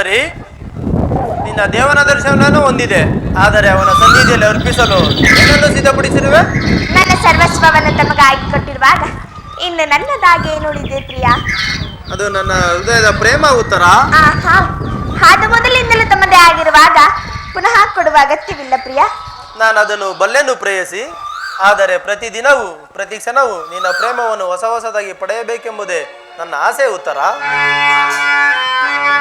ಸುಂದರಿ ನಿನ್ನ ದೇವನ ದರ್ಶನವನ್ನು ಹೊಂದಿದೆ. ಆದರೆ ಅವನ ಸನ್ನಿಧಿಯಲ್ಲಿ ಅರ್ಪಿಸಲು ಏನನ್ನು ಸಿದ್ಧಪಡಿಸಿರುವೆ? ನನ್ನ ಸರ್ವಸ್ವವನ್ನು ಆಯ್ಕೆ ಕೊಟ್ಟಿರುವಾಗ ಇನ್ನು ನನ್ನದಾಗಿ ನೋಡಿದೆ ಪ್ರಿಯ. ಅದು ನನ್ನ ಹೃದಯದ ಪ್ರೇಮ ಉತ್ತರ. ಆಹಾ ಅದು ಮೊದಲಿಂದಲೂ ತಮ್ಮದೇ ಆಗಿರುವಾಗ ಪುನಃ ಕೊಡುವ ಅಗತ್ಯವಿಲ್ಲ ಪ್ರಿಯ. ನಾನು ಅದನ್ನು ಬಲ್ಲೆನು ಪ್ರೇಯಸಿ. ಆದರೆ ಪ್ರತಿದಿನವೂ ಪ್ರತಿ ಕ್ಷಣವೂ ನಿನ್ನ ಪ್ರೇಮವನ್ನು ಹೊಸ ಹೊಸದಾಗಿ ಪಡೆಯಬೇಕೆಂಬುದೇ ನನ್ನ ಆಸೆ ಉತ್ತರ.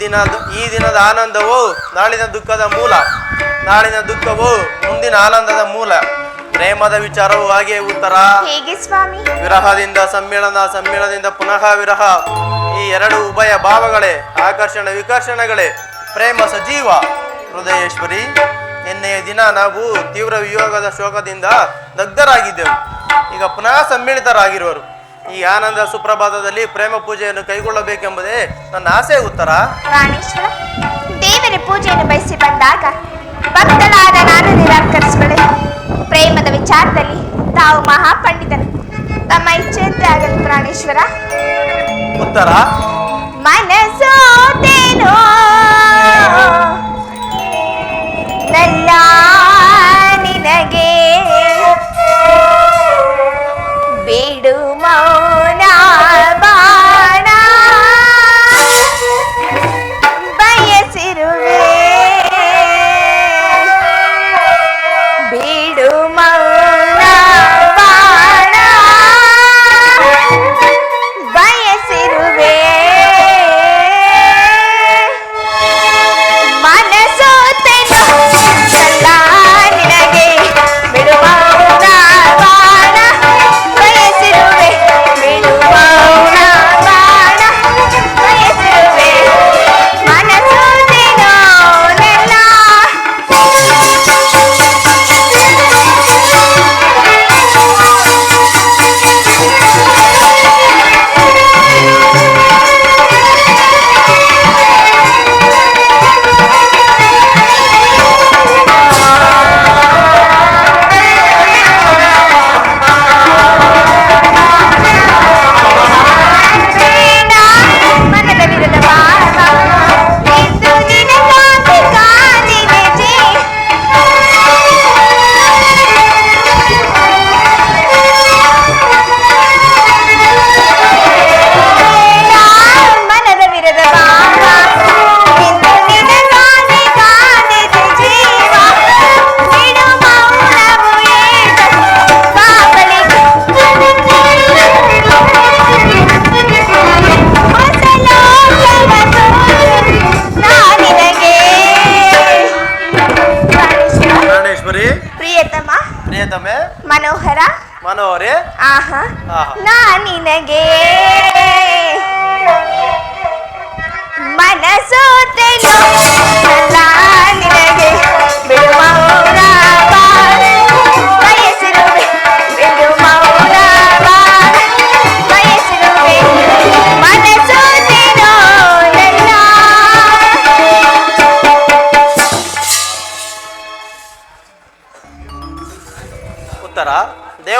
ದಿನ ಈ ದಿನದ ಆನಂದವು ನಾಳಿನ ದುಃಖದ ಮೂಲ. ನಾಳಿನ ದುಃಖವು ಮುಂದಿನ ಆನಂದದ ಮೂಲ. ಪ್ರೇಮದ ವಿಚಾರವು ಹಾಗೆ ಉತ್ತರ. ಹೇಗೆ ಸ್ವಾಮಿ? ವಿರಹದಿಂದ ಸಮ್ಮೇಳನ ಸಮ್ಮೇಳನದಿಂದ ಪುನಃ ವಿರಹ. ಈ ಎರಡು ಉಭಯ ಭಾವಗಳೇ ಆಕರ್ಷಣ ವಿಕರ್ಷಣಗಳೇ ಪ್ರೇಮ ಸಜೀವ. ಹೃದಯೇಶ್ವರಿ ನಿನ್ನೆಯ ದಿನ ನಾವು ತೀವ್ರ ವಿಯೋಗದ ಶೋಕದಿಂದ ದಗ್ಧರಾಗಿದ್ದೆವು. ಈಗ ಪುನಃ ಸಮ್ಮಿಳಿತರಾಗಿರುವರು. ಈ ಆನಂದ ಸುಪ್ರಭಾತದಲ್ಲಿ ಪ್ರೇಮ ಪೂಜೆಯನ್ನು ಕೈಗೊಳ್ಳಬೇಕೆಂಬುದೇ ನನ್ನ ಆಸೆ ಉತ್ತರ? ಪ್ರಾಣೇಶ್ವರ ದೇವರ ಪೂಜೆಯನ್ನು ಬಯಸಿ ಬಂದಾಗ ಭಕ್ತನಾದ ನಾನು ನಿರಾಕರಿಸುವಳೆ. ಪ್ರೇಮದ ವಿಚಾರದಲ್ಲಿ ತಾವು ಮಹಾಪಂಡಿತನು ತಮ್ಮ ಇಚ್ಛೆಯಂತೆ ಆಗಲಿ ಪ್ರಾಣೇಶ್ವರ ಉತ್ತರ? ಮನಸೋತೇನೋ ನನ್ನ time.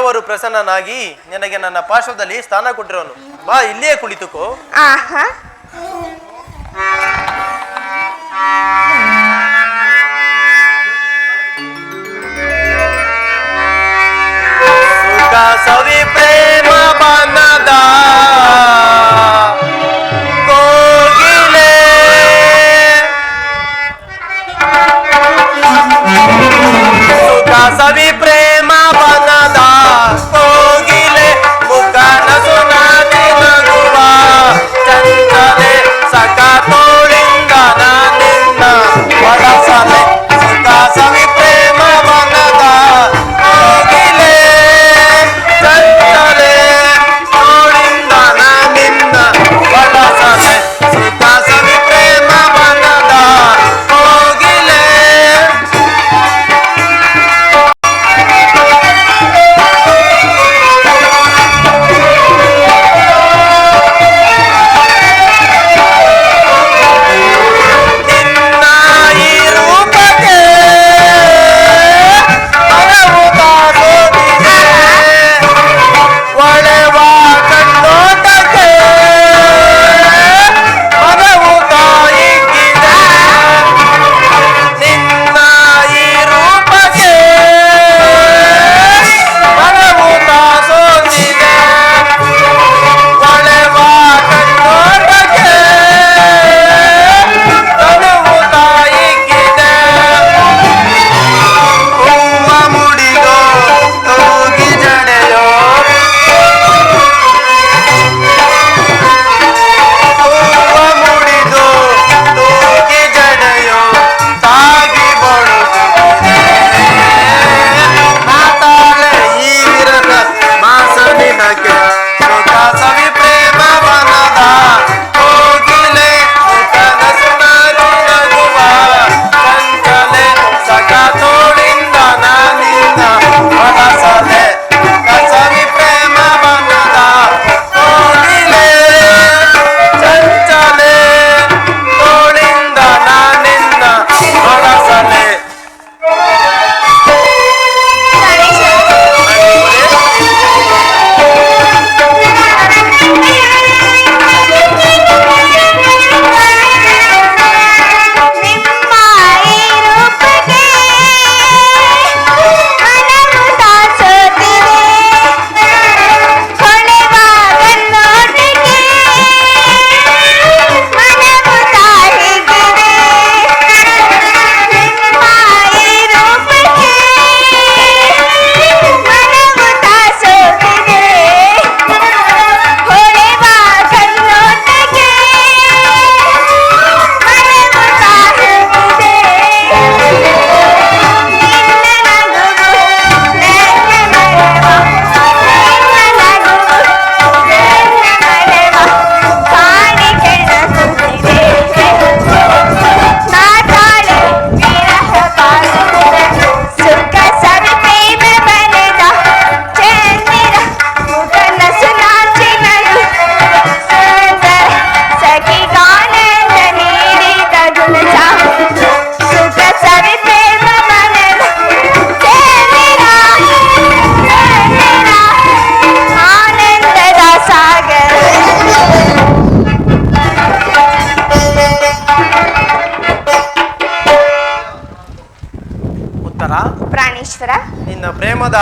ದೇವರು ಪ್ರಸನ್ನನಾಗಿ ನಿನಗೆ ನನ್ನ ಪಾರ್ಶ್ವದಲ್ಲಿ ಸ್ಥಾನ ಕೊಟ್ಟಿರೋನು. ಬಾ ಇಲ್ಲಿಯೇ ಕುಳಿತುಕೋ. ಸುಖ ಸವಿ ಪ್ರೇಮ ಬನದ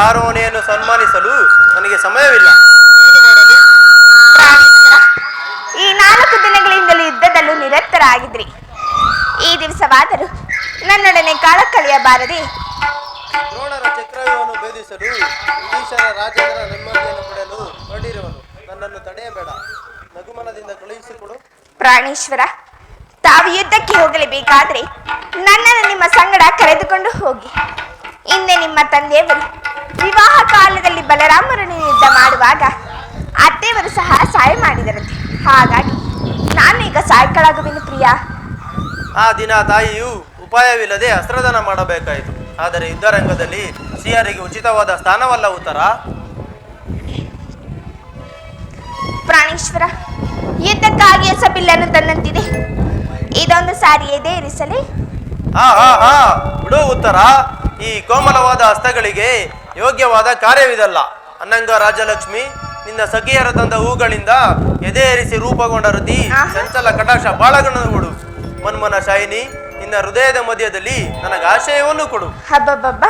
ಆರೋನೆಯನ್ನು ಸನ್ಮಾನಿಸಲು ನನಗೆ ಸಮಯವಿಲ್ಲ. ಈ ನಾಲ್ಕು ದಿನಗಳಿಂದಲೂ ಯುದ್ಧದಲ್ಲೂ ನಿರತರಾಗಿದ್ರಿ. ಈ ದಿವಸವಾದರೂ ನನ್ನೊಡನೆ ಕಾಲ ಕಳೆಯಬಾರದೆ. ದ್ರೋಣರ ಚಕ್ರವ್ಯೂಹವನ್ನು ಭೇದಿಸಲು ವಿದೀಶರ ರಾಜೇಂದ್ರ ನೆಮ್ಮದಿಯನ್ನು ಪಡೆಯಲು ಹೊರಟಿರುವನು. ನನ್ನನ್ನು ತಡೆಯಬೇಡ. ನಗುಮನದಿಂದ ಕಳುಹಿಸಿಕೊಡು. ಪ್ರಾಣೇಶ್ವರ ತಾವು ಯುದ್ಧಕ್ಕೆ ಹೋಗಲೇಬೇಕಾದ್ರೆ ನನ್ನನ್ನು ನಿಮ್ಮ ಸಂಗಡ ಕರೆದುಕೊಂಡು ಹೋಗಿ. ಹಿಂದೆ ನಿಮ್ಮ ತಂದೆಯವರು ವಿವಾಹ ಕಾಲದಲ್ಲಿ ಬಲರಾಮರನ್ನು ಯುದ್ಧ ಮಾಡುವಾಗ ಅತ್ತೆಯವರು ಸಹ ಸಹಾಯ ಮಾಡಿದರಂತೆ. ಹಾಗಾಗಿ ನಾನು ಈಗ ಸಾಯ್ಕಳಾಗುವೆನು ಪ್ರಿಯ. ಆ ದಿನ ತಾಯಿಯು ಉಪಾಯವಿಲ್ಲದೆ ಅಸ್ತ್ರದಾನ ಮಾಡಬೇಕಾಯಿತು. ಆದರೆ ಯುದ್ಧರಂಗದಲ್ಲಿ ಸಿಯರಿಗೆ ಉಚಿತವಾದ ಸ್ಥಾನವಲ್ಲ ಉತ್ತರ? ಪ್ರಾಣೇಶ್ವರ ಯುದ್ಧಕ್ಕಾಗಿ ಸಬಿಲ್ಲನ್ನು ತನ್ನಂತಿದೆ. ಇದೊಂದು ಸಾರಿ ಎದೆ ಇರಿಸಲಿ ಹಾ ಹಾ ಹಾ. ಬಿಡು ಉತ್ತರ. ಈ ಕೋಮಲವಾದ ಹಸ್ತಗಳಿಗೆ ಯೋಗ್ಯವಾದ ಕಾರ್ಯವಿದಲ್ಲ. ಅನ್ನಂಗ ರಾಜಲಕ್ಷ್ಮಿ ನಿನ್ನ ಸಖಿಯರ ತಂದ ಹೂಗಳಿಂದ ಎದೆ ರೂಪಗೊಂಡ ರೂಪುಗೊಂಡ ರತಿ ಆಹಾ. ಚಂಚಲ ಕಟಾಕ್ಷ ಕೊಡು. ಮನ್ಮನ ಶಾಯಿನಿ ನಿನ್ನ ಹೃದಯದ ಮಧ್ಯದಲ್ಲಿ ನನಗೆ ಆಶಯವನ್ನು ಕೊಡು. ಹಬ್ಬಬ್ಬಬ್ಬ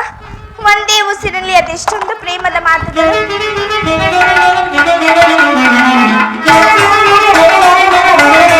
ಒಂದೇ ಉಸಿರಲ್ಲಿ ಅದೆಷ್ಟೊಂದು ಪ್ರೇಮದ ಮಾತುಗಳು.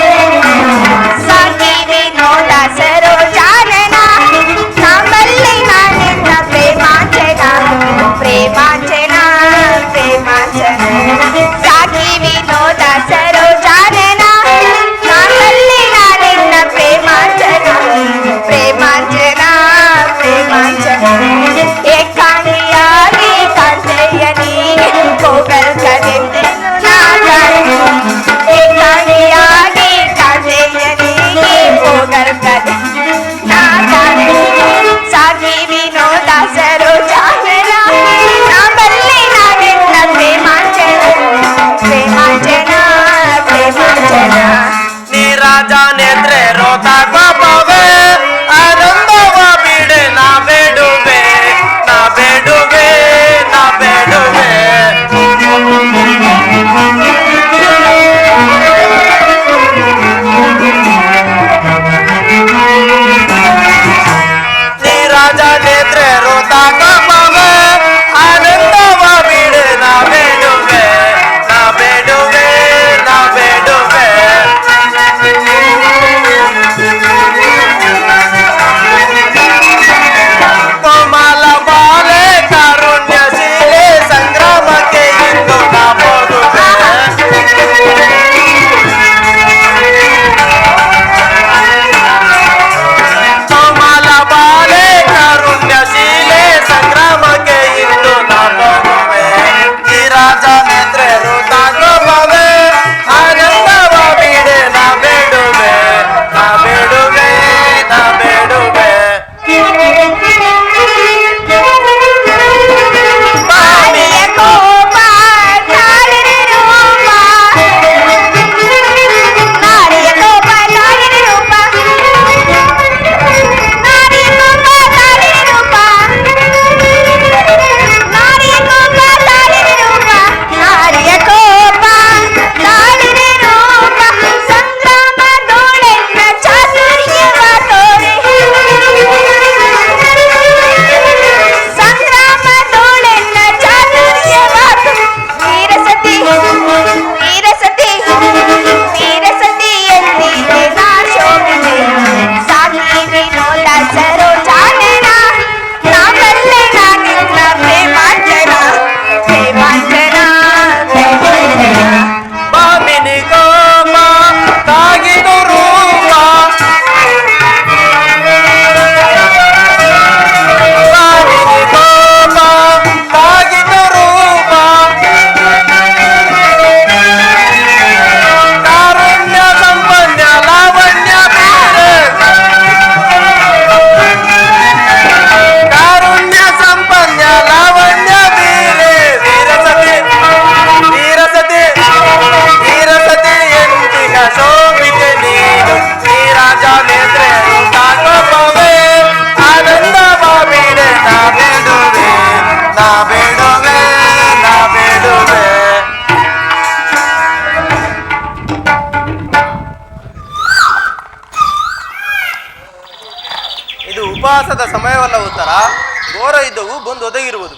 ಬಂದು ಒದಗಿರುವುದು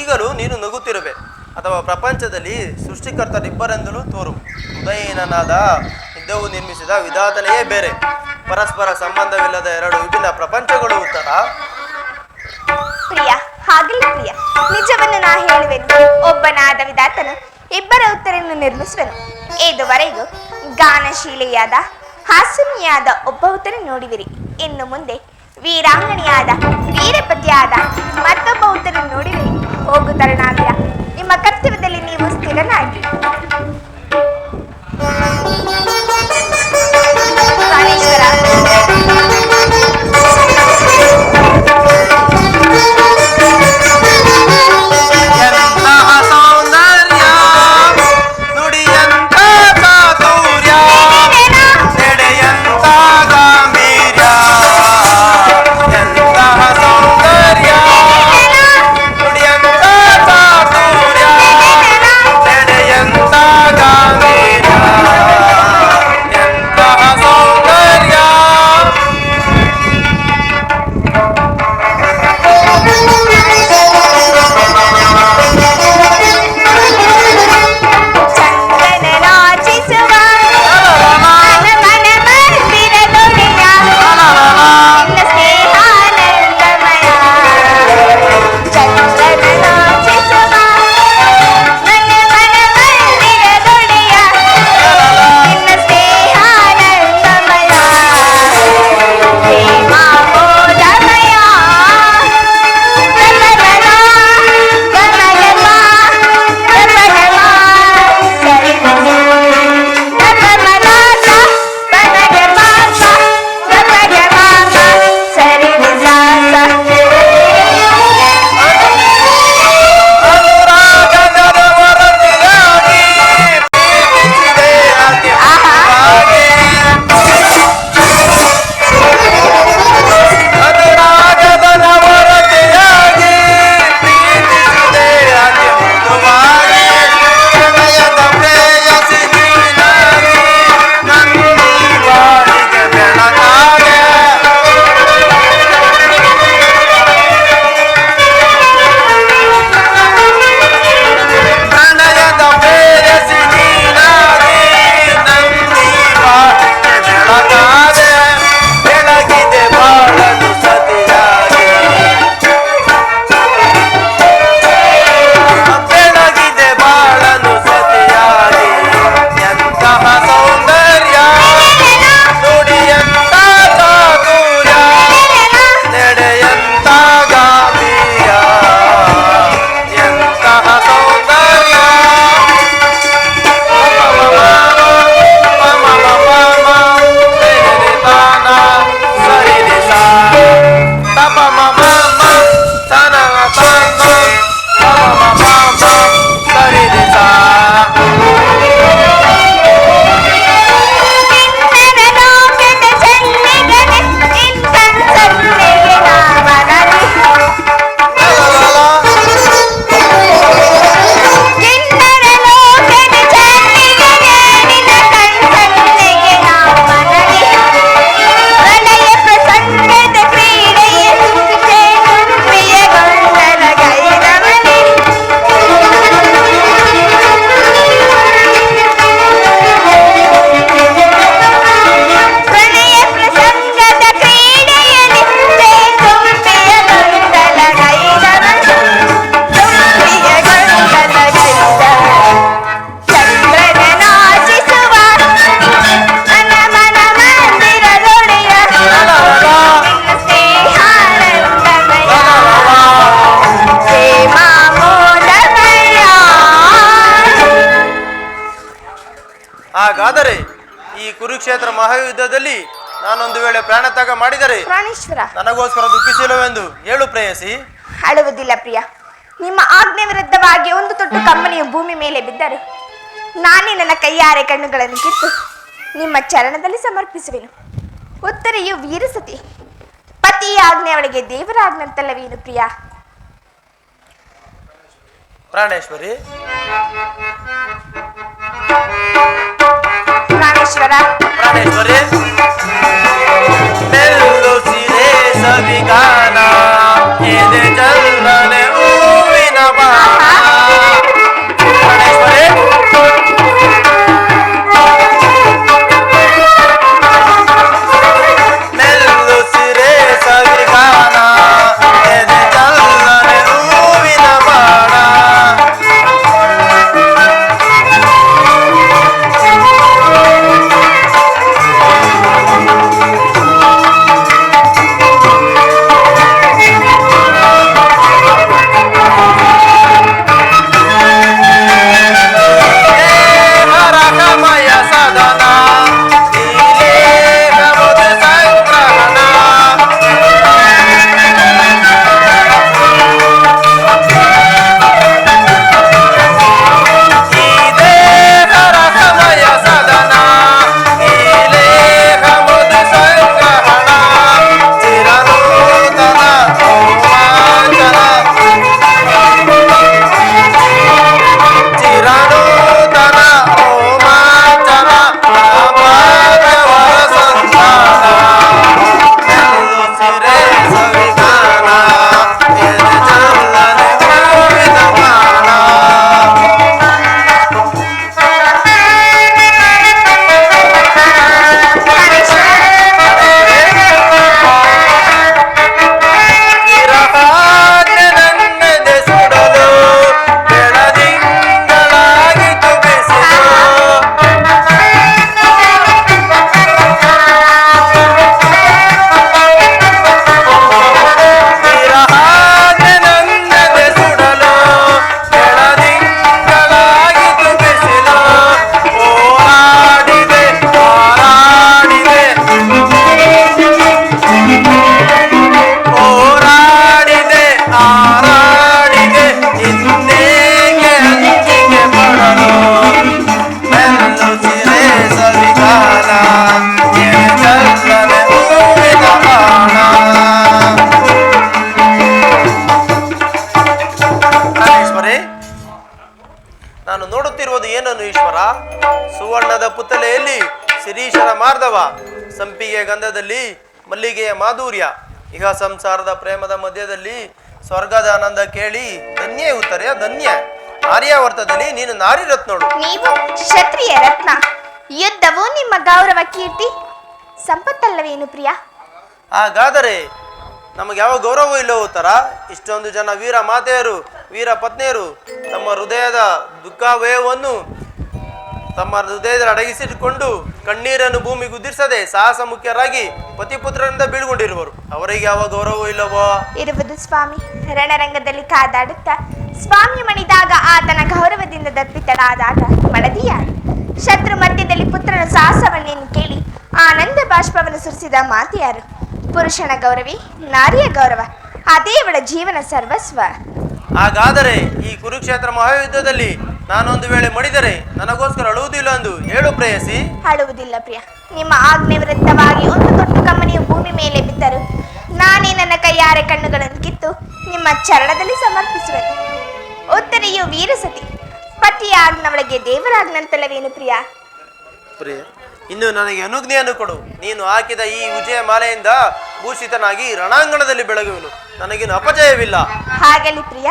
ಈಗಲೂ ನೀನು ನಗುತ್ತಿರುವೆ. ಅಥವಾ ಪ್ರಪಂಚದಲ್ಲಿ ಸೃಷ್ಟಿಕರ್ತರಿಬ್ಬರೆಂದಲೂ ತೋರು. ಉದಯನಾದ ಯುದ್ಧವು ನಿರ್ಮಿಸಿದ ವಿಧಾತನೆಯೇ ಬೇರೆ. ಪರಸ್ಪರ ಸಂಬಂಧವಿಲ್ಲದ ಎರಡು ವಿಭಿನ್ನ ಪ್ರಪಂಚಗಳು ಉತ್ತರ ಪ್ರಿಯ, ಹಾಗಿಲ್ಲ ಪ್ರಿಯ. ನಿಜವನ್ನು ನಾ ಹೇಳುವೆನು. ಒಬ್ಬನಾದ ವಿಧಾತನು ಇಬ್ಬರ ಉತ್ತರನ್ನು ನಿರ್ಮಿಸುವನು. ಇದುವರೆಗೂ ಗಾನಶೀಲೆಯಾದ ಹಾಸನಿಯಾದ ಒಬ್ಬ ಉತ್ತರ ನೋಡಿವಿರಿ. ಇನ್ನು ಮುಂದೆ ವೀರಾಂಗಣಿಯಾದ ವೀರಪತಿಯಾದ ಮತ್ತೊಬ್ಬ ಉತ್ತರನ್ನು ನೋಡಿರಿ ಹೋಗು ನಿಮ್ಮ ಕರ್ತವ್ಯದಲ್ಲಿ ನೀವು ಸ್ಥಿರನಾಗಿ ಮಹಾಯುದ್ಧದಲ್ಲಿ ನಾನೊಂದು ವೇಳೆ ಪ್ರಾಣತ್ಯಾಗ ಮಾಡಿದರೆ ಪ್ರಾಣೇಶ್ವರ. ನನಗೋಸ್ಕರ ದುಃಖಿಸಿಲ್ಲವೆಂದು ಹೇಳು ಪ್ರೇಯಸಿ. ಅಳುವುದಿಲ್ಲ ಪ್ರಿಯ. ನಿಮ್ಮ ಆಜ್ಞೆ ವಿರುದ್ಧವಾಗಿ ಒಂದು ತೊಟ್ಟು ಕಂಬನಿಯು ಭೂಮಿ ಮೇಲೆ ಬಿದ್ದರೆ ನಾನೇ ನನ್ನ ಕೈಯಾರೆ ಕಣ್ಣುಗಳನ್ನು ಕಿತ್ತು ನಿಮ್ಮ ಚರಣದಲ್ಲಿ ಸಮರ್ಪಿಸುವೆನು. ಉತ್ತರೆಯು ವೀರಸತಿ. ಪತಿಯ ಆಜ್ಞೆ ಅವಳಿಗೆ ದೇವರ ಆಜ್ಞಂತಲ್ಲವೇನು ಪ್ರಿಯ. ಪ್ರಾಣೇಶ್ವರಿ. ಪ್ರಾಣೇಶ್ವರ. ধরে। বেলুসি রে সবিকা ಮಾಧುರ್ಯ. ಈಗ ಸಂಸಾರದ ಪ್ರೇಮದ ಮಧ್ಯದಲ್ಲಿ ಸ್ವರ್ಗದ ಆನಂದ ಕೇಳಿ ಧನ್ಯ ಉತ್ತರೆಯ ಧನ್ಯ. ಆರ್ಯಾವರ್ತದಲ್ಲಿ ನೀನು ನಾರಿ ರತ್ನೋಳು. ನೀವು ಕ್ಷತ್ರಿಯ ರತ್ನ. ಯುದ್ಧವು ನಿಮ್ಮ ಗೌರವ ಕೀರ್ತಿ. ಸಂಪತ್ತಲ್ಲವೇನು ಪ್ರಿಯ? ಹಾಗಾದರೆ ನಮಗೆ ಯಾವ ಗೌರವ ಇಲ್ಲವೋ ತರ ಇಷ್ಟೊಂದು ಜನ ವೀರ ಮಾತೆಯರು ವೀರ ಪತ್ನಿಯರು ತಮ್ಮ ಹೃದಯದ ದುಃಖಾವಯವನ್ನು ತಮ್ಮ ಹೃದಯದಲ್ಲಿ ಅಡಗಿಸಿಟ್ಟುಕೊಂಡು ಕಣ್ಣೀರನ್ನು ಭೂಮಿಗೆ ಉದಿರ್ಸದೆ ಸಾಹಸ ಮುಖ್ಯರಾಗಿ ಪತಿಪುತ್ರರಿಂದ ಬೀಳ್ಕೊಂಡಿರುವರು. ಅವರಿಗೆ ಯಾವ ಗೌರವ ಇಲ್ಲವೋ? ಇರುವುದು ಸ್ವಾಮಿ. ರಣರಂಗದಲ್ಲಿ ಕಾದಾಡುತ್ತಾ ಸ್ವಾಮಿ ಮಣಿದಾಗ ಆತನ ಗೌರವದಿಂದ ದರ್ಪಿತರಾದಾಗ ಮಡದಿಯ ಶತ್ರು ಮಧ್ಯದಲ್ಲಿ ಪುತ್ರನ ಸಾಹಸವನ್ನೇನು ಕೇಳಿ ಆನಂದ ಬಾಷ್ಪವನ್ನು ಸುರಿಸಿದ ಮಾತೆಯಾರು. ಪುರುಷನ ಗೌರವಿ, ನಾರಿಯ ಗೌರವ. ಅದೇ ಅವಳ ಜೀವನ ಸರ್ವಸ್ವ. ಹಾಗಾದರೆ ಈ ಕುರುಕ್ಷೇತ್ರ ಮಹಾಯುದ್ಧದಲ್ಲಿ ನಾನೊಂದು ವೇಳೆ ಮಡಿದರೆ ನನಗೋಸ್ಕರ ಅಳುವುದಿಲ್ಲ ಎಂದು ಹೇಳು ಪ್ರೇಯಸಿ. ಅಳುವುದಿಲ್ಲ ಪ್ರಿಯ. ನಿಮ್ಮ ಆಜ್ಞೆ ವಿರುದ್ಧವಾಗಿ ಒಂದು ತೊಟ್ಟು ಕಮ್ಮನಿಯು ಭೂಮಿ ಮೇಲೆ ಬಿದ್ದರು ನಾನೇ ನನ್ನ ಕೈಯಾರೆ ಕಣ್ಣುಗಳನ್ನು ಕಿತ್ತು ನಿಮ್ಮ ಚರಣದಲ್ಲಿ ಸಮರ್ಪಿಸುವೆನು. ಉತ್ತರೆಯು ವೀರಸತಿ. ಪತಿಯ ಆಜ್ಞವಳಿಗೆ ದೇವರಾಗ್ನಂತಲ್ಲವೇನು ಪ್ರಿಯ? ಪ್ರಿಯ ಇನ್ನು ನನಗೆ ಅನುಜ್ಞೆಯನ್ನು ಕೊಡು. ನೀನು ಹಾಕಿದ ಈ ವಿಜಯ ಮಾಲೆಯಿಂದ ಭೂಷಿತನಾಗಿ ರಣಾಂಗಣದಲ್ಲಿ ಬೆಳಗುವನು. ನನಗೇನು ಅಪಜಯವಿಲ್ಲ. ಹಾಗಲಿ ಪ್ರಿಯ.